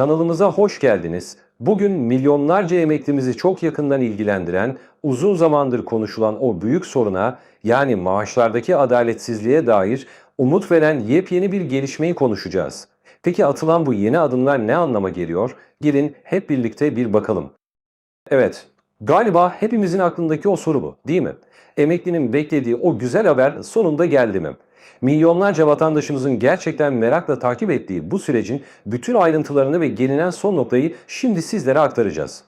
Kanalımıza hoş geldiniz. Bugün milyonlarca emeklimizi çok yakından ilgilendiren, uzun zamandır konuşulan o büyük soruna yani maaşlardaki adaletsizliğe dair umut veren yepyeni bir gelişmeyi konuşacağız. Peki atılan bu yeni adımlar ne anlama geliyor? Gelin hep birlikte bir bakalım. Evet, galiba hepimizin aklındaki o soru bu, değil mi? Emeklinin beklediği o güzel haber sonunda geldi mi? Milyonlarca vatandaşımızın gerçekten merakla takip ettiği bu sürecin bütün ayrıntılarını ve gelinen son noktayı şimdi sizlere aktaracağız.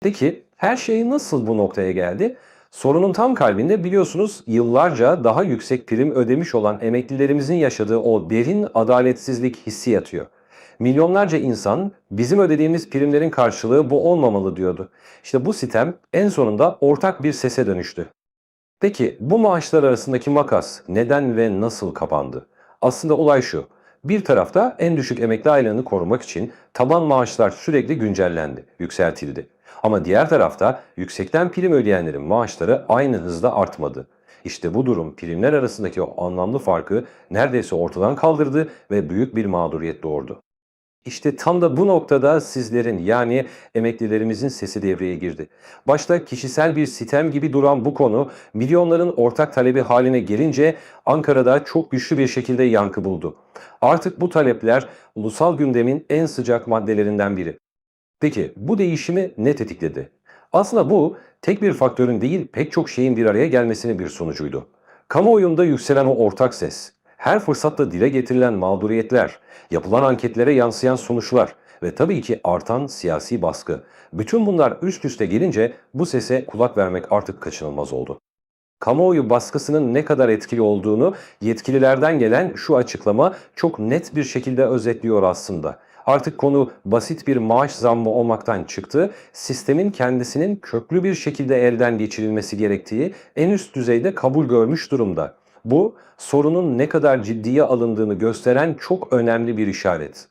Peki her şey nasıl bu noktaya geldi? Sorunun tam kalbinde biliyorsunuz yıllarca daha yüksek prim ödemiş olan emeklilerimizin yaşadığı o derin adaletsizlik hissi yatıyor. Milyonlarca insan bizim ödediğimiz primlerin karşılığı bu olmamalı diyordu. İşte bu sitem en sonunda ortak bir sese dönüştü. Peki bu maaşlar arasındaki makas neden ve nasıl kapandı? Aslında olay şu. Bir tarafta en düşük emekli aylığını korumak için taban maaşlar sürekli güncellendi, yükseltildi. Ama diğer tarafta yüksekten prim ödeyenlerin maaşları aynı hızda artmadı. İşte bu durum primler arasındaki o anlamlı farkı neredeyse ortadan kaldırdı ve büyük bir mağduriyet doğurdu. İşte tam da bu noktada sizlerin yani emeklilerimizin sesi devreye girdi. Başta kişisel bir sitem gibi duran bu konu milyonların ortak talebi haline gelince Ankara'da çok güçlü bir şekilde yankı buldu. Artık bu talepler ulusal gündemin en sıcak maddelerinden biri. Peki bu değişimi ne tetikledi? Aslında bu tek bir faktörün değil pek çok şeyin bir araya gelmesinin bir sonucuydu. Kamuoyunda yükselen o ortak ses, her fırsatta dile getirilen mağduriyetler, yapılan anketlere yansıyan sonuçlar ve tabii ki artan siyasi baskı. Bütün bunlar üst üste gelince bu sese kulak vermek artık kaçınılmaz oldu. Kamuoyu baskısının ne kadar etkili olduğunu yetkililerden gelen şu açıklama çok net bir şekilde özetliyor aslında. Artık konu basit bir maaş zammı olmaktan çıktı, sistemin kendisinin köklü bir şekilde elden geçirilmesi gerektiği en üst düzeyde kabul görmüş durumda. Bu sorunun ne kadar ciddiye alındığını gösteren çok önemli bir işaret.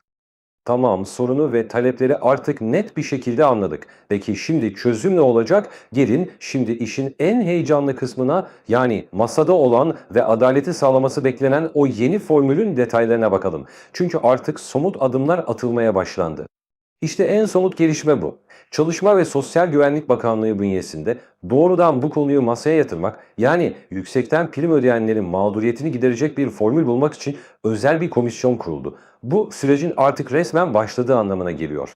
Tamam sorunu ve talepleri artık net bir şekilde anladık. Peki şimdi çözüm ne olacak? Gelin şimdi işin en heyecanlı kısmına yani masada olan ve adaleti sağlaması beklenen o yeni formülün detaylarına bakalım. Çünkü artık somut adımlar atılmaya başlandı. İşte en somut gelişme bu. Çalışma ve Sosyal Güvenlik Bakanlığı bünyesinde doğrudan bu konuyu masaya yatırmak yani yüksekten prim ödeyenlerin mağduriyetini giderecek bir formül bulmak için özel bir komisyon kuruldu. Bu sürecin artık resmen başladığı anlamına geliyor.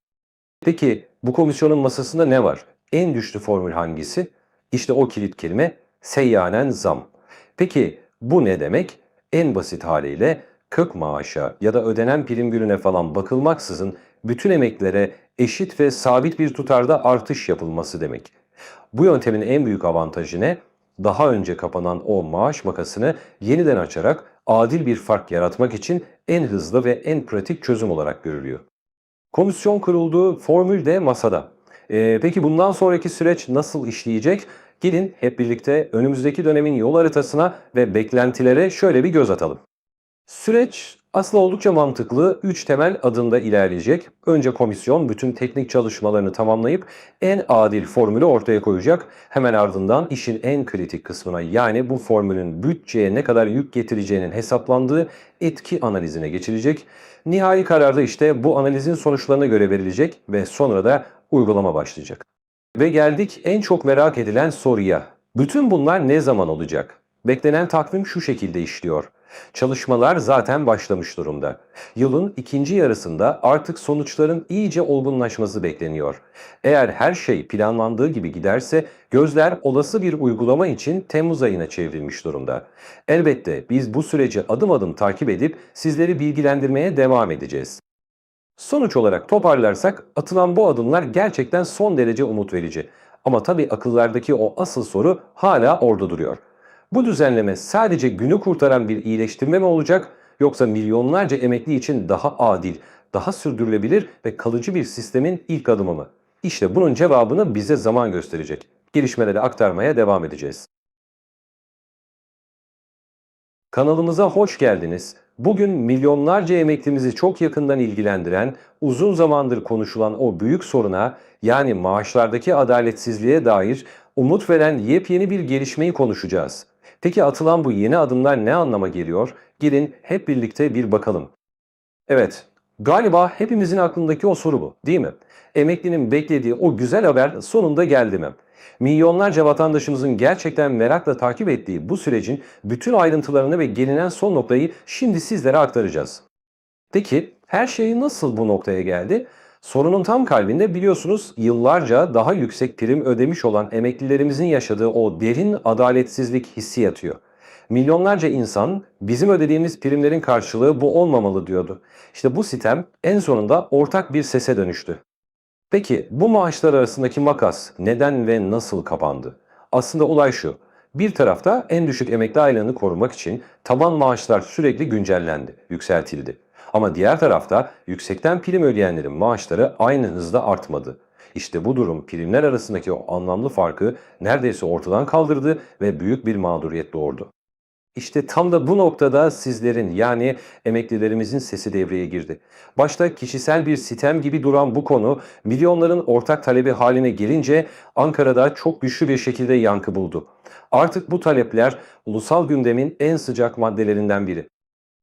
Peki bu komisyonun masasında ne var? En güçlü formül hangisi? İşte o kilit kelime seyyanen zam. Peki bu ne demek? En basit haliyle kök maaşa ya da ödenen prim gününe falan bakılmaksızın bütün emeklilere eşit ve sabit bir tutarda artış yapılması demek. Bu yöntemin en büyük avantajı ne? Daha önce kapanan o maaş makasını yeniden açarak adil bir fark yaratmak için en hızlı ve en pratik çözüm olarak görülüyor. Komisyon kuruldu, formül de masada. Ee, peki bundan sonraki süreç nasıl işleyecek? Gelin hep birlikte önümüzdeki dönemin yol haritasına ve beklentilere şöyle bir göz atalım. Süreç aslında oldukça mantıklı. Üç temel adımda ilerleyecek. Önce komisyon bütün teknik çalışmalarını tamamlayıp en adil formülü ortaya koyacak. Hemen ardından işin en kritik kısmına yani bu formülün bütçeye ne kadar yük getireceğinin hesaplandığı etki analizine geçilecek. Nihai kararda işte bu analizin sonuçlarına göre verilecek ve sonra da uygulama başlayacak. Ve geldik en çok merak edilen soruya. Bütün bunlar ne zaman olacak? Beklenen takvim şu şekilde işliyor. Çalışmalar zaten başlamış durumda. Yılın ikinci yarısında artık sonuçların iyice olgunlaşması bekleniyor. Eğer her şey planlandığı gibi giderse gözler olası bir uygulama için Temmuz ayına çevrilmiş durumda. Elbette biz bu süreci adım adım takip edip sizleri bilgilendirmeye devam edeceğiz. Sonuç olarak toparlarsak atılan bu adımlar gerçekten son derece umut verici. Ama tabii akıllardaki o asıl soru hala orada duruyor. Bu düzenleme sadece günü kurtaran bir iyileştirme mi olacak yoksa milyonlarca emekli için daha adil, daha sürdürülebilir ve kalıcı bir sistemin ilk adımı mı? İşte bunun cevabını bize zaman gösterecek. Gelişmeleri aktarmaya devam edeceğiz. Kanalımıza hoş geldiniz. Bugün milyonlarca emeklimizi çok yakından ilgilendiren, uzun zamandır konuşulan o büyük soruna yani maaşlardaki adaletsizliğe dair umut veren yepyeni bir gelişmeyi konuşacağız. Peki atılan bu yeni adımlar ne anlama geliyor? Gelin hep birlikte bir bakalım. Evet, Galiba hepimizin aklındaki o soru bu, değil mi? Emeklinin beklediği o güzel haber sonunda geldi mi? Milyonlarca vatandaşımızın gerçekten merakla takip ettiği bu sürecin bütün ayrıntılarını ve gelinen son noktayı şimdi sizlere aktaracağız. Peki her şey nasıl bu noktaya geldi? Sorunun tam kalbinde biliyorsunuz yıllarca daha yüksek prim ödemiş olan emeklilerimizin yaşadığı o derin adaletsizlik hissi yatıyor. Milyonlarca insan bizim ödediğimiz primlerin karşılığı bu olmamalı diyordu. İşte bu sitem en sonunda ortak bir sese dönüştü. Peki bu maaşlar arasındaki makas neden ve nasıl kapandı? Aslında olay şu. Bir tarafta en düşük emekli aylığını korumak için taban maaşlar sürekli güncellendi, yükseltildi. Ama diğer tarafta yüksekten prim ödeyenlerin maaşları aynı hızda artmadı. İşte bu durum primler arasındaki o anlamlı farkı neredeyse ortadan kaldırdı ve büyük bir mağduriyet doğurdu. İşte tam da bu noktada sizlerin yani emeklilerimizin sesi devreye girdi. Başta kişisel bir sitem gibi duran bu konu milyonların ortak talebi haline gelince Ankara'da çok güçlü bir şekilde yankı buldu. Artık bu talepler ulusal gündemin en sıcak maddelerinden biri.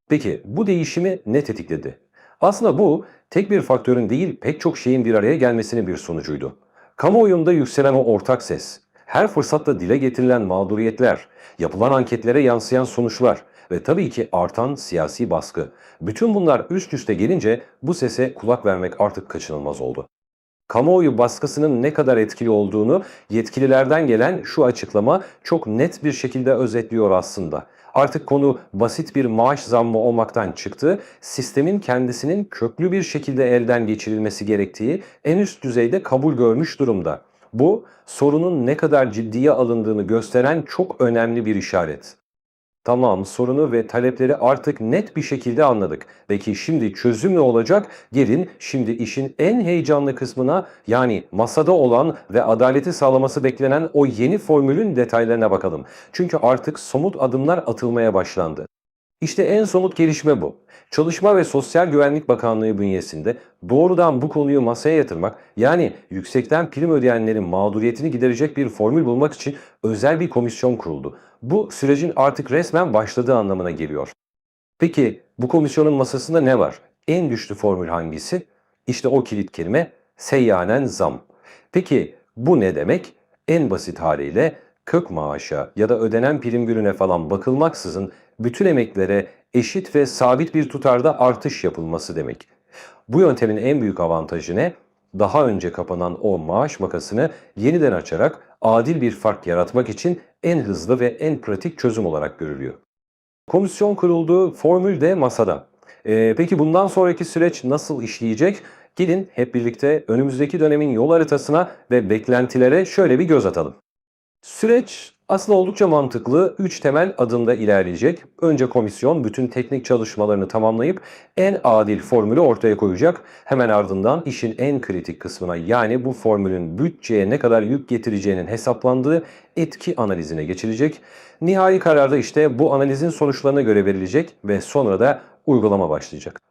Peki bu değişimi ne tetikledi? Aslında bu tek bir faktörün değil pek çok şeyin bir araya gelmesinin bir sonucuydu. Kamuoyunda yükselen o ortak ses, her fırsatta dile getirilen mağduriyetler, yapılan anketlere yansıyan sonuçlar ve tabii ki artan siyasi baskı. Bütün bunlar üst üste gelince bu sese kulak vermek artık kaçınılmaz oldu. Kamuoyu baskısının ne kadar etkili olduğunu yetkililerden gelen şu açıklama çok net bir şekilde özetliyor aslında. Artık konu basit bir maaş zammı olmaktan çıktı, sistemin kendisinin köklü bir şekilde elden geçirilmesi gerektiği en üst düzeyde kabul görmüş durumda. Bu sorunun ne kadar ciddiye alındığını gösteren çok önemli bir işaret. Tamam sorunu ve talepleri artık net bir şekilde anladık. Peki şimdi çözüm ne olacak? Gelin şimdi işin en heyecanlı kısmına yani masada olan ve adaleti sağlaması beklenen o yeni formülün detaylarına bakalım. Çünkü artık somut adımlar atılmaya başlandı. İşte en somut gelişme bu. Çalışma ve Sosyal Güvenlik Bakanlığı bünyesinde doğrudan bu konuyu masaya yatırmak yani yüksekten prim ödeyenlerin mağduriyetini giderecek bir formül bulmak için özel bir komisyon kuruldu. Bu sürecin artık resmen başladığı anlamına geliyor. Peki bu komisyonun masasında ne var? En güçlü formül hangisi? İşte o kilit kelime seyyanen zam. Peki bu ne demek? En basit haliyle kök maaşa ya da ödenen prim gününe falan bakılmaksızın bütün emeklere eşit ve sabit bir tutarda artış yapılması demek. Bu yöntemin en büyük avantajı ne? Daha önce kapanan o maaş makasını yeniden açarak adil bir fark yaratmak için en hızlı ve en pratik çözüm olarak görülüyor. Komisyon kuruldu, formül de masada. Ee, peki bundan sonraki süreç nasıl işleyecek? Gelin hep birlikte önümüzdeki dönemin yol haritasına ve beklentilere şöyle bir göz atalım. Süreç aslında oldukça mantıklı. 3 temel adımda ilerleyecek. Önce komisyon bütün teknik çalışmalarını tamamlayıp en adil formülü ortaya koyacak. Hemen ardından işin en kritik kısmına yani bu formülün bütçeye ne kadar yük getireceğinin hesaplandığı etki analizine geçilecek. Nihai kararda işte bu analizin sonuçlarına göre verilecek ve sonra da uygulama başlayacak.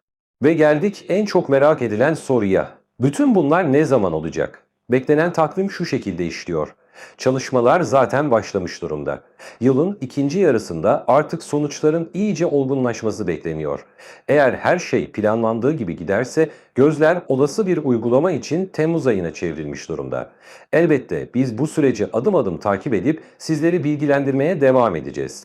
Ve geldik en çok merak edilen soruya. Bütün bunlar ne zaman olacak? Beklenen takvim şu şekilde işliyor. Çalışmalar zaten başlamış durumda. Yılın ikinci yarısında artık sonuçların iyice olgunlaşması bekleniyor. Eğer her şey planlandığı gibi giderse gözler olası bir uygulama için Temmuz ayına çevrilmiş durumda. Elbette biz bu süreci adım adım takip edip sizleri bilgilendirmeye devam edeceğiz.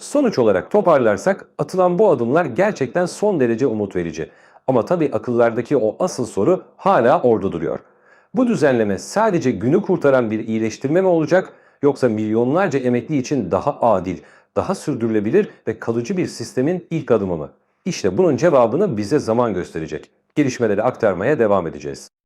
Sonuç olarak toparlarsak atılan bu adımlar gerçekten son derece umut verici. Ama tabii akıllardaki o asıl soru hala orada duruyor. Bu düzenleme sadece günü kurtaran bir iyileştirme mi olacak yoksa milyonlarca emekli için daha adil, daha sürdürülebilir ve kalıcı bir sistemin ilk adımı mı? İşte bunun cevabını bize zaman gösterecek. Gelişmeleri aktarmaya devam edeceğiz.